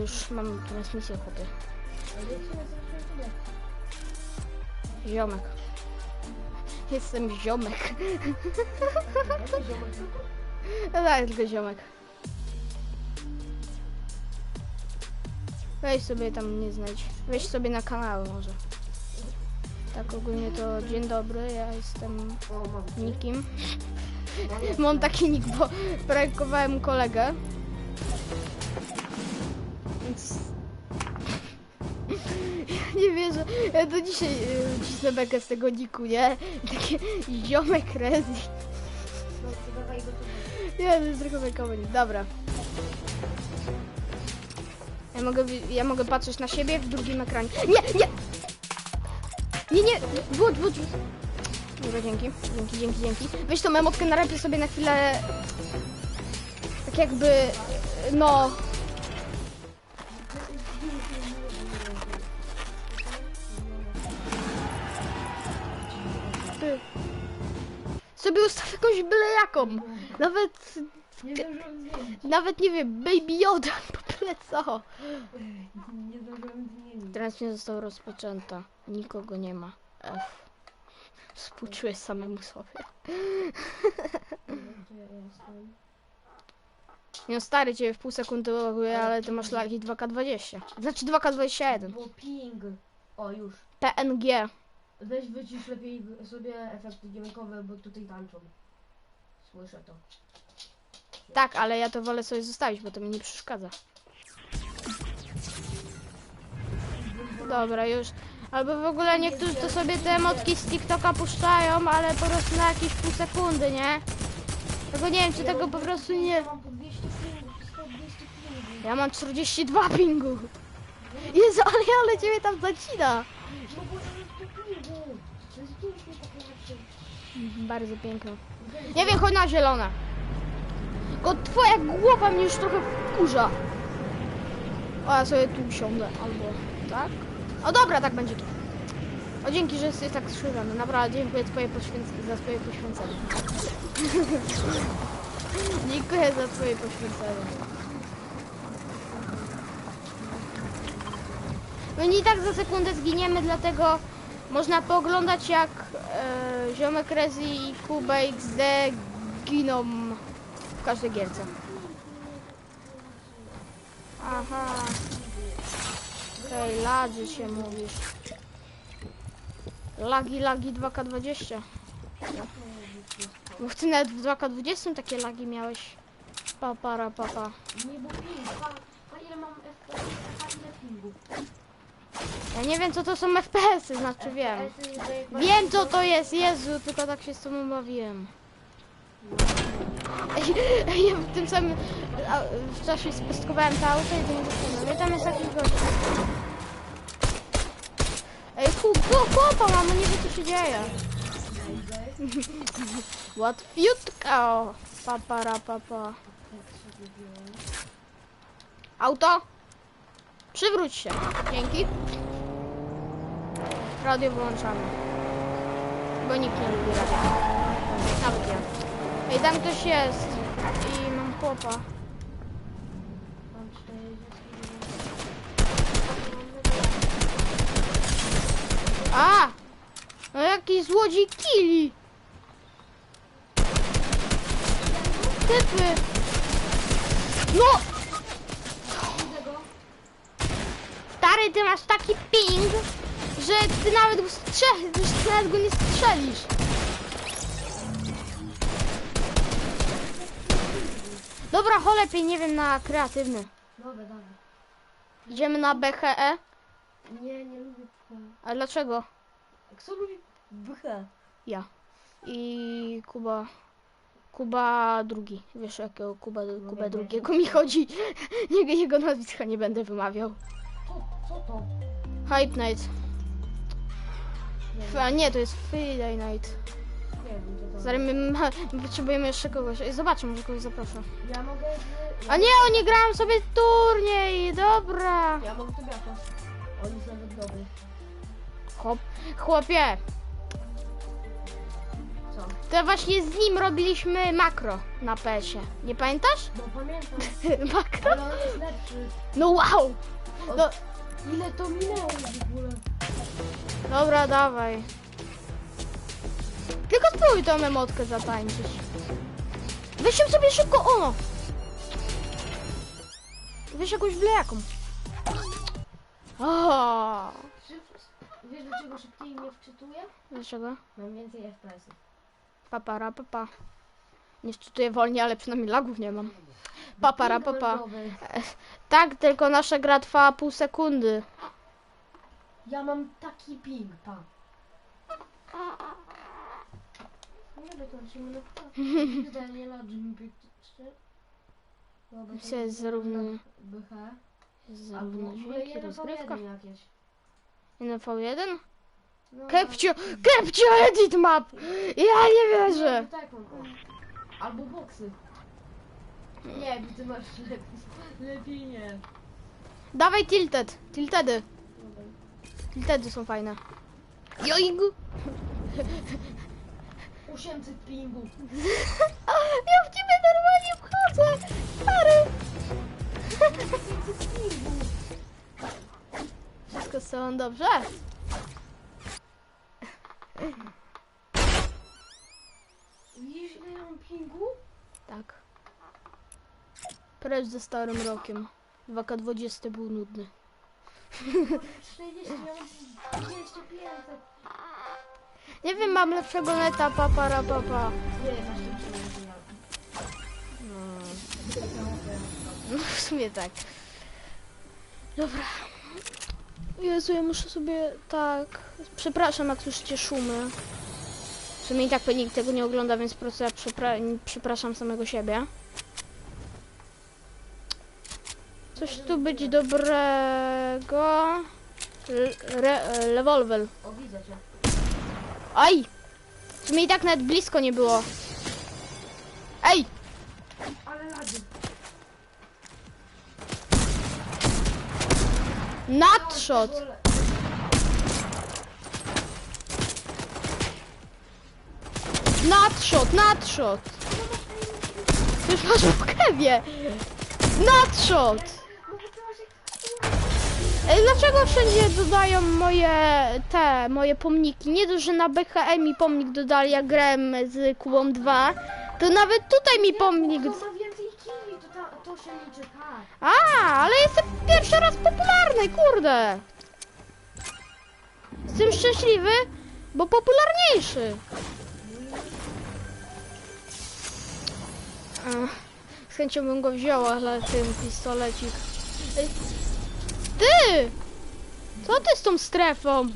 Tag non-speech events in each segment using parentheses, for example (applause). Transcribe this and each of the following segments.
Już mam transmisję chłopie. Ziomek. Jestem ziomek. No tak, tylko ziomek. Weź sobie tam nie znajdź. Weź sobie na kanały może. Tak ogólnie to dzień dobry, ja jestem nikim. Mam taki nick, bo prankowałem kolegę. Do dzisiaj yy, cisnę bekę z tego niku, nie? (laughs) Takie ziomek tu. Nie, to jest tylko. Dobra. Ja mogę, ja mogę patrzeć na siebie w drugim ekranie. Nie, nie! Nie, nie! Włącz, włącz! Dobra, dzięki. Dzięki, dzięki, dzięki. Weź tą emotkę na rapie sobie na chwilę... Tak jakby... No... jaką. Nawet... Nie. Nawet nie wiem, Baby Yoda (laughs) po pleco. Nie zdążyłem zmienić. Transmisja została rozpoczęta. Nikogo nie ma. F. Współczuję samemu sobie. Nie stary cię w pół sekundy loguje, ale ty masz lagi 2K20. Znaczy 2K21. Bo ping. O, już. PNG. Weź wycisz lepiej sobie efekty dźwiękowe, bo tutaj tańczą. Słyszę to. Tak, ale ja to wolę sobie zostawić, bo to mi nie przeszkadza. Dobra, już. Albo w ogóle niektórzy to sobie te emotki z TikToka puszczają, ale po prostu na jakieś pół sekundy, nie? Tego nie wiem, czy tego po prostu nie... Ja mam po 200 pingów, wszystko 200 pingów. Ja mam 42 pingu. Jezu, ale, ale ciebie tam zacina. No rzeczy. Bardzo piękno. Nie wiem, chodź na zielone. Tylko twoja głowa mnie już trochę wkurza. O, ja sobie tu usiądę, albo tak? O dobra, tak będzie tu. O, dzięki, że jesteś tak skrzyżony. Naprawdę dziękuję twoje za twoje poświęcenie. (laughs) dziękuję za twoje poświęcenie. My i tak za sekundę zginiemy, dlatego można pooglądać jak e, ziomek Rezi i Kuba XD giną w każdej gierce. Aha. Okej, ladzy się mówisz. Lagi, lagi 2K20. Bo ty nawet w 2K20 takie lagi miałeś. Pa, para, pa, pa. Nie, bo ping. A, a ile mam FPS? A ile pingów? Ja nie wiem co to są FPS-y, znaczy wiem. Wiem co to jest, Jezu, tylko tak się z tobą bawiłem. Ej, Ja w tym samym a, w czasie spustkowałem to auto i to nie dostałem. Ja tam jest jakiś gość. Ej, chłopa mamo, nie wie co się dzieje. (laughs) Łatwiutko. Papara papa. Auto? Przywróć się. Dzięki. Radio wyłączamy. Bo nikt nie lubi radia. Nawet ja. Ej, tam ktoś jest. I mam chłopa. Mam 40 A! No jaki złodziej kili! Typy! No! Stary, ty masz taki ping, że ty nawet strzelisz, ty nawet go nie strzelisz. Dobra, cho lepiej, nie wiem, na kreatywny. Dobra, dobra. Idziemy na BHE. Nie, nie lubię BH. A dlaczego? Kto lubi BH? Ja. I Kuba. Kuba drugi. Wiesz jakiego Kuba, Kuba drugiego mi chodzi. (laughs) Jego, jego nazwiska nie będę wymawiał. Co, to? Hype Night. Nie A nie, to jest Friday Night. nie wiem co to Zaraz my, my, my potrzebujemy jeszcze kogoś. Ej, Zobaczę, może kogoś zaproszę. Ja mogę z... A nie, oni grają sobie turniej. Dobra. Ja mogę sobie jakoś. On jest nawet dobry. Chłop, chłopie, Co? To właśnie z nim robiliśmy makro na PS-ie. Nie pamiętasz? No pamiętam, (laughs) makro? ale on jest lepszy. No wow! No, Ile to minęło w ogóle? dobra, dawaj. Tylko spróbuj tą emotkę zatańczyć. Weź ją sobie szybko, o! Weź jakąś wlejaką. O! Wiesz dlaczego szybciej mnie wczytuje? Dlaczego? Mam więcej FPS-ów. Papara, papa. Nie wczytuję wolniej, ale przynajmniej lagów nie mam. Papara, papa. Tak, tylko nasza gra trwa pół sekundy. Ja mam taki ping, pa. Nie wykończymy na Zdanie na Picture. Dobra, to Się jest zrównuję. BH. Dźwięki, rozgrywka. 1v1 jakieś. NV1? No, Kepcio, Kepcio edit map! Ja nie wierzę! O. Albo boksy. Nie, bo ty masz lepiej. Lepiej nie. Dawaj tilted, tiltedy. Dobra. Tiltedy są fajne. Joing! 800 pingu. (laughs) Ja w ciebie normalnie wchodzę! Stary! 800 pingu. Wszystko z tobą dobrze? Widzisz ile ja mam pingu? Tak. Precz ze starym rokiem. 2K20 był nudny. 40, ja mam 200, 500. Nie wiem, mam lepszego neta, papara, papa. Nie, masz. No (laughs) w sumie tak. Dobra. Jezu, ja muszę sobie tak. Przepraszam, jak słyszycie szumy. W sumie i tak pewnie nikt tego nie ogląda, więc po prostu ja przepra- przepraszam samego siebie. Coś tu być dobrego. Re- Rewolwer. O, widzę cię. Aj! W sumie i tak nawet blisko nie było. Ej! Ale. Nadshot! Nadshot, nadshot! Już masz w kewie! Nadshot! Ej, Dlaczego wszędzie dodają moje te, moje pomniki? Nie dość, że na BHM mi pomnik dodali, jak grałem z Kubą 2, to nawet tutaj mi pomnik... Ma więcej killi, to, ta, to się liczy, tak. A, ale jestem pierwszy raz popularny, kurde. Jestem szczęśliwy, bo popularniejszy. Z chęcią bym go wziął, ale ten pistolecik. Ej, Ty! Co ty z tą strefą?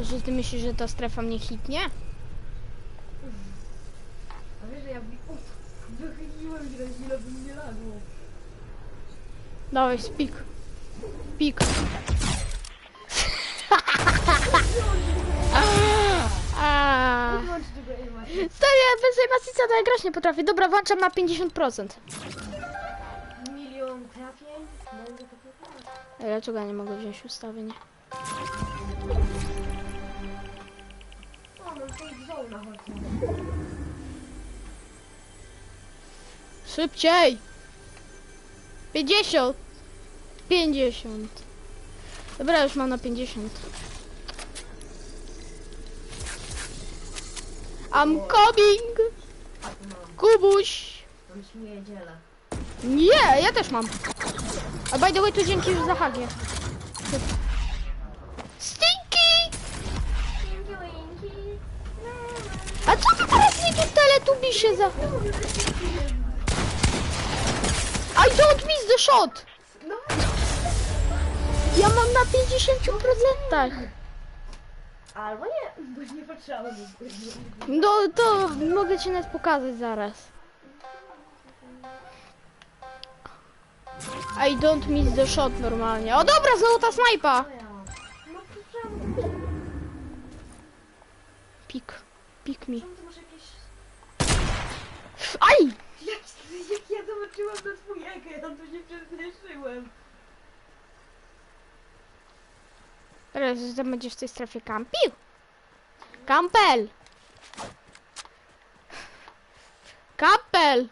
Że ty myślisz, że ta strefa mnie hitnie? A wiesz, że ja wychyliłem się chwilę, by mnie lagło. Dawaj, spik. Pik. (laughs) A. aima. Stary, bez animacji to ja grać nie potrafię. Dobra, włączam na 50%. Milion trafień. To Dlaczego ja nie mogę wziąć ustawień? Szybciej! 50! 50. Dobra, już mam na 50. I'm coming! Tu. Kubuś! Nie, ja też mam. A by the way, to dzięki już za hagie. Stinky! A co to teraz mi tu teletubi się za... I don't miss the shot! Ja mam na 50%. Albo nie, bo nie patrzałem. No to mogę ci nawet pokazać zaraz. I don't miss the shot normalnie. O dobra, znowu ta snajpa! Ja? No, czemu? Pik, pik mi. Aj! Jak, jak ja zobaczyłam na twój ekran, to się przestraszyłem. Teraz będzie w tej strefie kampił. Kampel! Kampel!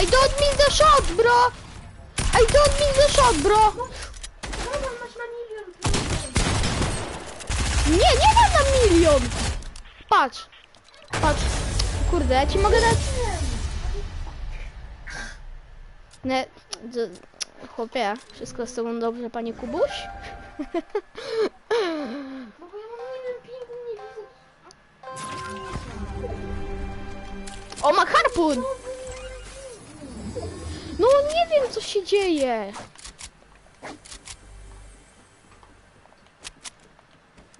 I don't miss the shot, bro! I don't miss the shot, bro! Roman, masz na milion pieniędzy. Nie, nie dam na milion! Patrz. Patrz. Kurde, ja ci mogę dać... Nie, chłopie, wszystko z tobą dobrze, panie Kubuś? No bo ja mam pingu, nie widzę. O, ma harpun! No nie wiem, co się dzieje.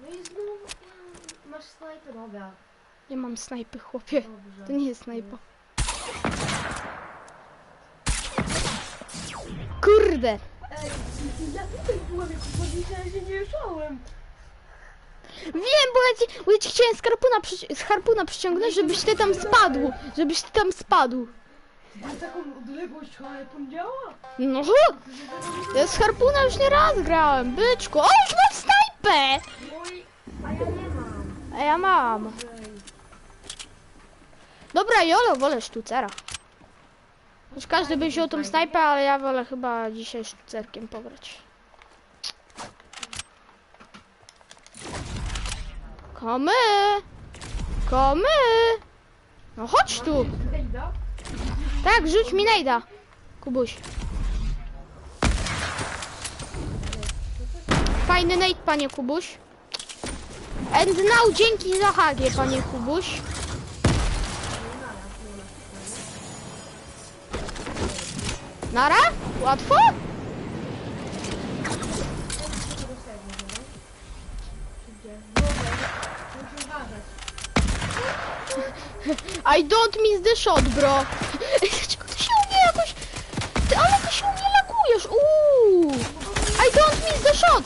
No i znowu masz snajpę, dobra. Nie mam snajpy, chłopie. Dobrze. To nie jest snajpa. Kurde. Ej, ja tutaj byłem, jak powiedziałem, że nie szałem. Wiem, bo ja ci, bo ja ci chciałem z harpuna, z harpuna przyciągnąć, żebyś ty tam spadł. Żebyś ty tam spadł. Na taką odległość harpun działa? No, ja z harpuna już nie raz grałem, byczku. O, już mam snajpę! A ja nie mam. A ja mam. Dobra, Jolo, wolę sztucera. Choć każdy by wziął tą snajpę, ale ja wolę chyba dzisiaj sztucerkiem pograć. Komy! Komy! No chodź tu! Tak, rzuć mi nejda. Kubuś. Fajny nejd, panie Kubuś. And now dzięki za hagie, panie Kubuś. Nara? Łatwo? (laughs) I don't miss the shot, bro. (laughs) Dlaczego ty się u mnie jakoś... Ty, ale ty się u mnie lakujesz, uuu. I don't miss the shot.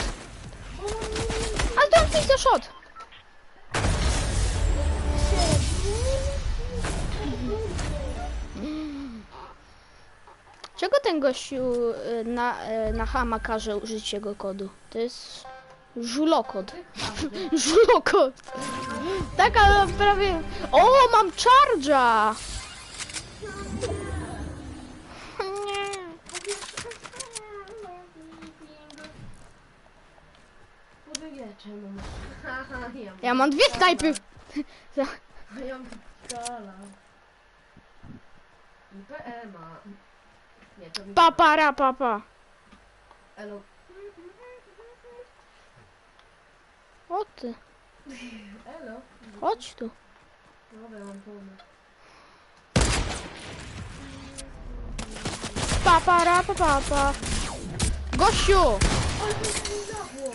I don't miss the shot. Ten gościu y, na, y, na Hama każe użyć jego kodu? To jest żulokod. Żulokod. Tak, ale prawie... O, mam charge'a! Ja mam. Dwie snajpy. Ja mam skala. IPE ma. Nie, to mi... Papa, ra, papa. Elo. O ty, Elo. chodź tu. Dobra, mam pomysł. Papa, ra, pa. Gościu! Ale to zachło.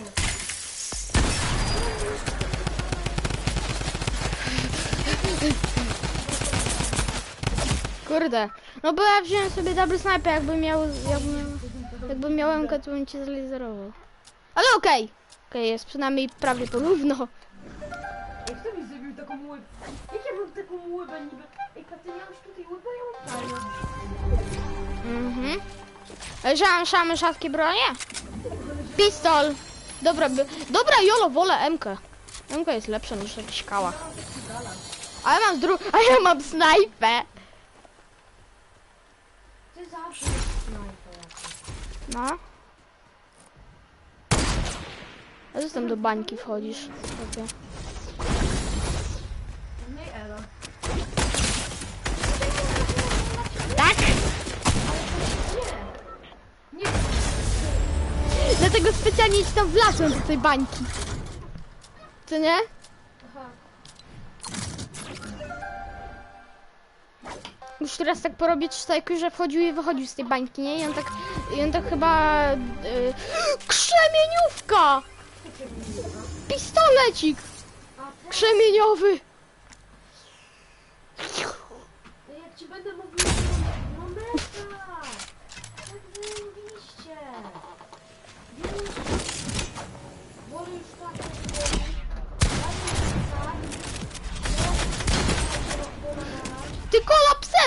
Kurde. No bo ja wziąłem sobie double sniper, jakby miał... Jakbym, jakbym miał MK, to bym cię zlaserował. Ale okej. Okej, jest przynajmniej prawie porówno. Jak kto mi zrobił taką łybę? Jak ja mam taką łybę niby? Ej, Katy, miałeś tutaj łybę, ja mam fajną. Mhm. Żam, szamy, szatkie bronie? Pistol. Dobra, by... Dobra, Jolo, wolę MK. MK jest lepsza niż jakiś kała. A ja mam dru... A ja mam snajpę. Ty zawsze snajper. No. A co tam do bańki wchodzisz? Okej. No i Elo. Tak? Nie! Nie! Dlatego specjalnie ci tam wlazłem do tej bańki. Co nie? Już teraz tak porobię czysto, że wchodził i wychodził z tej bańki, nie? I on tak, i on tak chyba... Yy, krzemieniówka! Pistolecik! Krzemieniowy! no jak ci będę mówił, mega! Tak zajebiście! Wiesz, wolę już tak, Ty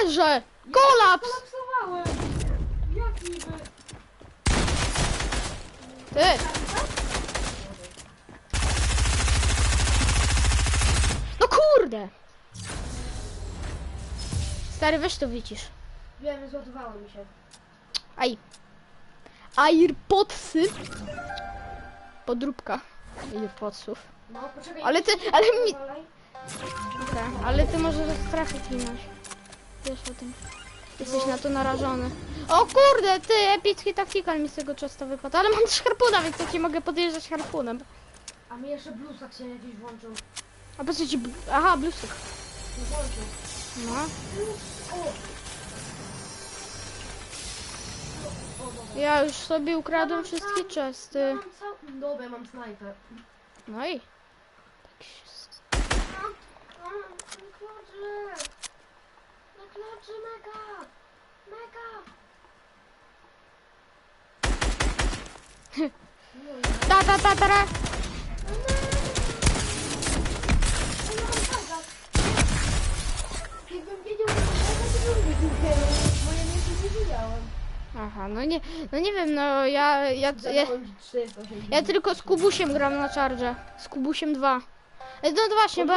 kolapserze! Kolaps! Kolapsowałem! Jak niby? Ty! No kurde! Stary, weź to wycisz. Wiem, zładowało mi się. Aj. Airpodsy. Podróbka. Airpodsów. No, poczekaj. Ale ty, ale mi... Tak, ale ty możesz strefy klinać. Wiesz o tym. Jesteś na to narażony. O kurde, ty, epicki taktikal mi z tego często wypadł. Ale mam też harpuna, więc ja ci mogę podjeżdżać harpunem. A mi jeszcze blusak się jakiś włączył. A po co ci... bl- Aha, blusek. No włączył. No. O! Ja już sobie ukradłem wszystkie Ja czesty. mam cał... Dobra, mam snajper. No i... Tak się... s- Na klaczy! Na klaczy mega! Mega! No (laughs) Ta, ta, ta, ta, ta. Jakbym wiedział, że to będzie Moje miejsce nie widziałem. Aha, no nie, no nie wiem, no ja, ja, ja, ja tylko z Kubusiem gram na charge. Z Kubusiem 2. E, No to właśnie, bo...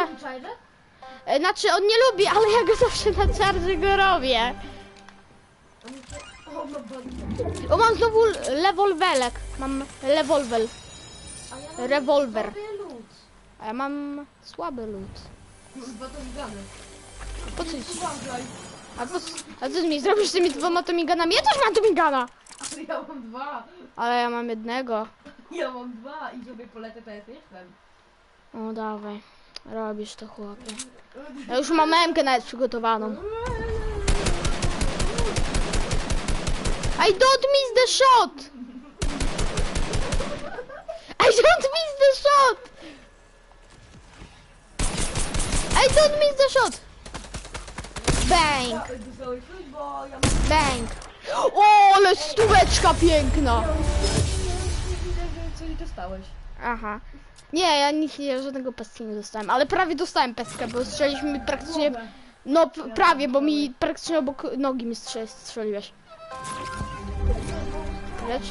E, Znaczy on nie lubi, ale ja go (laughs) zawsze na charge go robię. O, no bo... O, mam znowu lewolwelek. Mam lewolwel. A ja mam Rewolwer. lód. A ja mam słaby lód. To. Po co ci? Uważaj. A, po, a co mi zrobisz z tymi dwoma tomiganami? Ja też mam tomigana! Ale ja mam dwa. Ale ja mam jednego. Ja mam dwa i sobie polecę, to jest jestem. O, dawaj. Robisz to, chłopie. Ja już mam memkę nawet przygotowaną. I don't miss the shot! I don't miss the shot! I don't miss the shot! Bang! Bang! O, ale stóweczka piękna! Ja nie widzę, że coś dostałeś. Aha. Nie, ja nic nie, żadnego pestki nie dostałem, ale prawie dostałem pestkę, bo strzeliśmy mi praktycznie... No, prawie, bo mi praktycznie obok nogi mi strze- strzeliłeś. Lecz...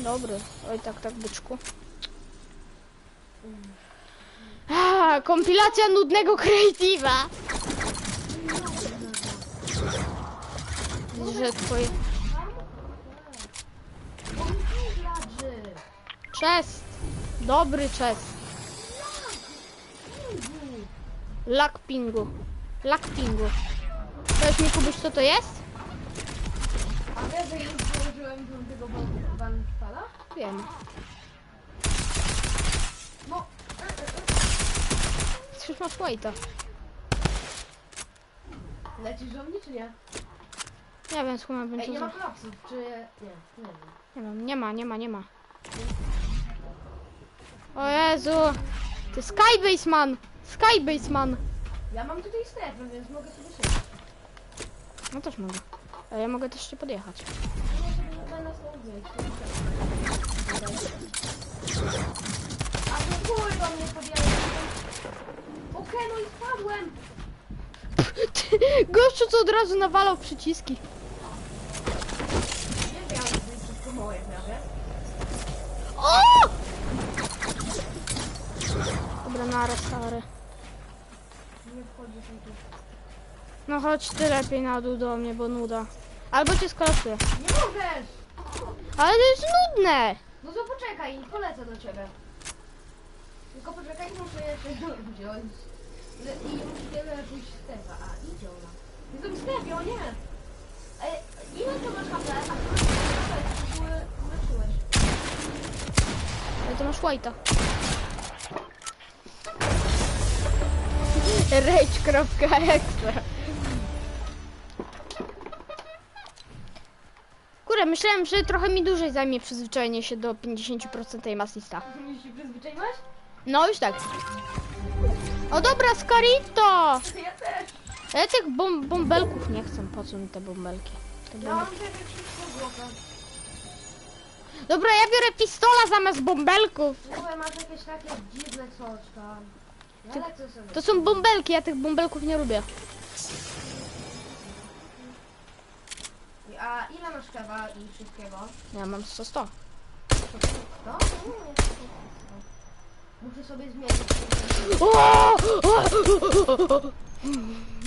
Dobry. Oj, tak, tak, byczku. A, kompilacja nudnego creative'a. Że twoje... Chest. Dobry chest. Lak pingu. Lak pingu. Powiedz mi, Kubuś, co to jest? A wiesz, że już położyłem do tego banszpala? Wiem. No, Przecież masz white'a. lecisz do mnie czy nie? Nie wiem, skąd Ej, będzie nie za... ma klapsów, czy... Nie, nie wiem. Nie wiem, nie ma, nie ma, nie ma. O Jezu! Ty Skybase man! Skybase man! Ja mam tutaj strefę, więc mogę sobie szybko. No też mogę. Ale ja mogę też jeszcze podjechać. A to do mnie podjęły. Okej, no i spadłem. Gościu, co od razu nawalał w przyciski. Nie wiem, że wszystko moje prawie. O! Dobra, nara, stary. Nie wchodzisz mi tu. No chodź ty lepiej na dół do mnie, bo nuda. Albo cię skolasuję. Nie możesz! Ale to jest nudne! No to poczekaj, polecę do ciebie. Tylko poczekaj, muszę jeszcze wziąć. I musimy pójść Stefa. A, idzie ona. Jestem w Stefie, o nie! Ej, ile to masz HP? A ty masz HP, uleczyłeś. Ale to masz white'a. Rage.exe Kurde, myślałem, że trochę mi dłużej zajmie przyzwyczajenie się do 50% tej masista. Już się przyzwyczaiłaś? No już tak. O dobra, Scarito! Ja też. Ja tych bom bąbelków nie chcę. Po co mi te bąbelki? Te Ja mam wszystko w głowę. Dobra, ja biorę pistola zamiast bąbelków. Słuchaj, masz jakieś takie dziwne coś tam. Sobie. To są bąbelki, ja tych bąbelków nie lubię. A ile masz kawa i wszystkiego? Ja mam 100 100. No, no, Muszę sobie zmienić. O! O!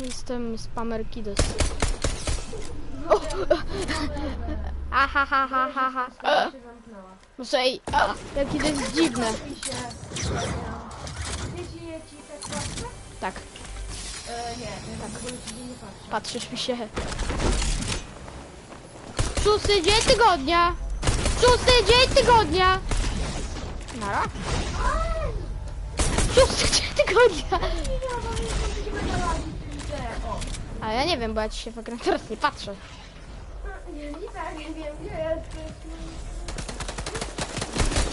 Jestem spamerkides. O! Aha, ha, ha, ha, ha. Skoro się zamknęła. Muszę ej, jakie to jest dziwne. Ci tak patrzę? Tak, E, nie, nie tak. Ogóle nie patrzę. patrzysz mi się. Szósty dzień tygodnia. Szósty dzień tygodnia. Nara? Szósty dzień tygodnia. A ja nie wiem, bo ja ci się w ekran teraz nie patrzę.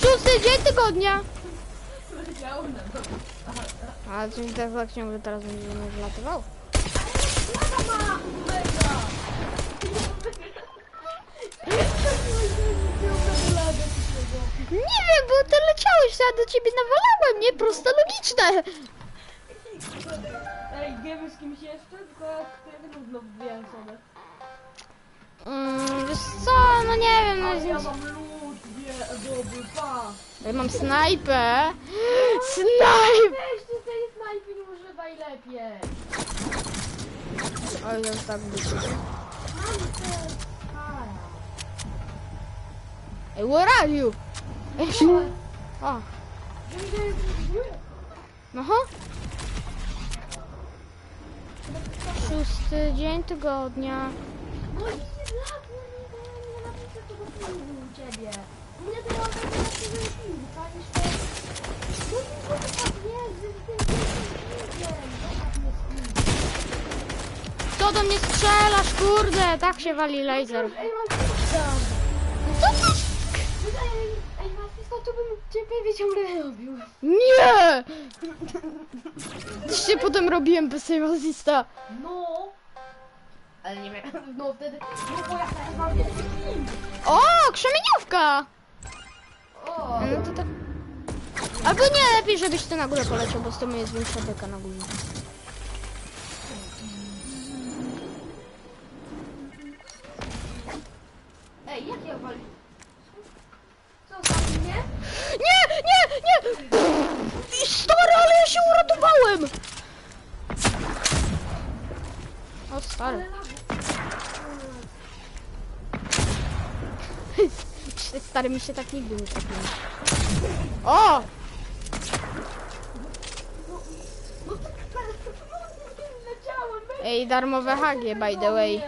Szósty dzień tygodnia. Leciałem na to. A czy tak, ciągle teraz będzie mnie wylatywał? Nie wiem, bo ty leciałeś, to ja do ciebie nawalałem, nie? Prosto logiczne. Ej, wiemy z kimś jeszcze? Tylko ty nudno wbijam sobie. Mm, wiesz co, no nie wiem, no Ja mam lód, wie, dobry, pa! ja mam snajpę. (gasps) Snajp! Weź ty tej snajpy nie używaj lepiej! Oj, to tak być. Mam te... Ej, where are you? Ej, o, no ho. Szósty dzień tygodnia. Co ty do mnie strzelasz, kurde? Tak się wali laser. Ej! Co pistol, to bym ciebie ciągle robił. Nie! Się potem robiłem bez tej asista. No! Ale nie wiem, (laughs) no wtedy... No bo ja teraz mam! O, krzemieniówka! O! No to tak. Albo nie, lepiej żebyś ty na górę poleciał, bo z tym jest większa beka na górze. Ej, jak ja wali... Co, za mnie? Nie, nie, nie! Stary, ale ja się uratowałem! O, stary. (laughs) Stary mi się tak nigdy nie trafiło. O! Ej, darmowe hagie, by the way.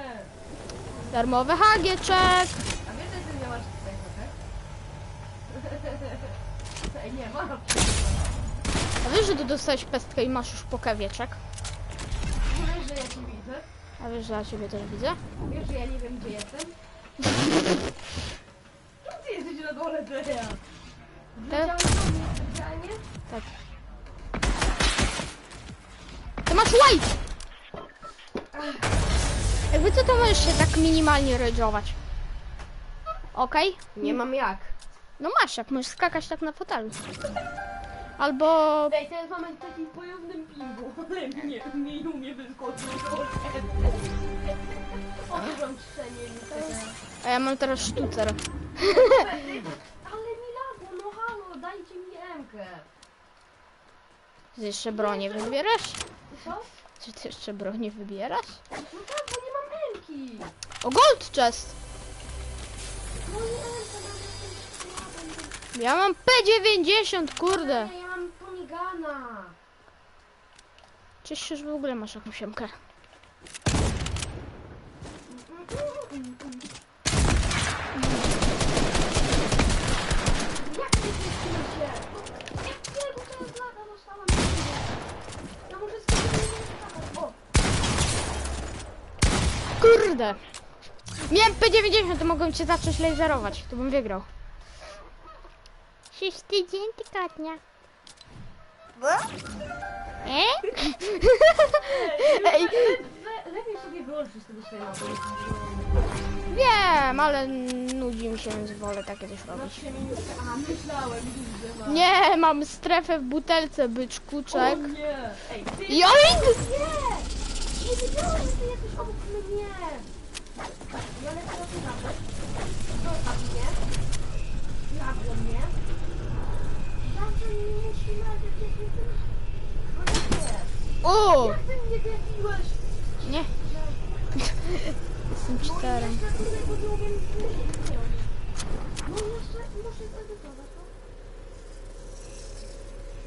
Darmowe hagie, check! A wiesz, że ty nie masz tego, tak? (laughs) Ej, nie, mam. A wiesz, że ty dostałeś pestkę i masz już po kawieczek? Wiesz, że ja cię widzę? A wiesz, że ja ciebie też widzę? Wiesz, że ja nie wiem, gdzie jestem? Czemu (laughs) ty jesteś na dole? Wleciałeś do mnie specjalnie? Tak. To masz white! Jakby co, to możesz się tak minimalnie rage'ować. Okej? Nie mam jak. No masz, jak możesz skakać tak na fotelu. Albo... Ej, ten mamy taki pojemnym pingu, (laughs) ale mnie, mnie nie umie wyskoczyć. Odrząd teraz. A ja mam teraz sztucer. (laughs) Ale mi lagło, no halo, dajcie mi emkę. Ty jeszcze bronię wybierasz? Co? Czy ty jeszcze bronię wybierasz? No tak, bo nie mam emki. O, gold chest! No. Ja mam P90, kurde! Mam Tomigana. Czyś że w ogóle masz jakąś siemkę. Jak ty się Jakiego to jest laga dostałam? Ja muszę skończyć. O, Kurde! Miałem P90, to mogłem cię zacząć laserować. To bym wygrał. Szósty dzień tygodnia. E? (laughs) Ej, le, lepiej sobie wyłączyć z tego swojego wiem, ale nudzi mi się, więc wolę takie coś robić. A, myślałem, widzę. no. Nie, mam strefę w butelce, byczkuczek. O nie! Ej, ty... Joink! Nie! Nie wiedziałem, że ty jesteś obok mnie! Ja lecę. Zostaw mnie. Nagle mnie. Zawsze mnie nie trzymaj, jak cię nie No jak nie? O! Nie. Jestem czterem.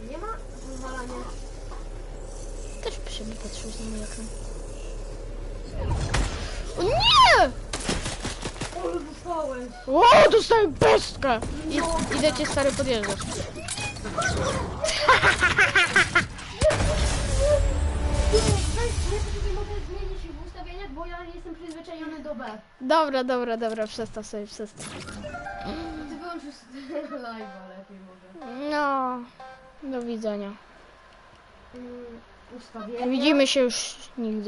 nie ma pozwalania. Też by się nie patrzyłeś na mój ekran. O nie! O, dostałem pestkę! I, idę cię stary podjeżdżać. Bo ja jestem przyzwyczajony do B. Dobra, dobra, dobra, przestaw sobie, przestaw. Ty wyłączysz (laughs) live'a lepiej może. No, do widzenia. Mm, ustawienia. Widzimy się już nigdy.